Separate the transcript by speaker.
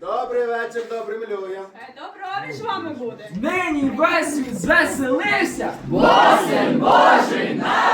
Speaker 1: Добрий вечір, добрим людям.
Speaker 2: Е, Доброго ж вами буде. Нині весь світ звеселився. Босин Божий наш!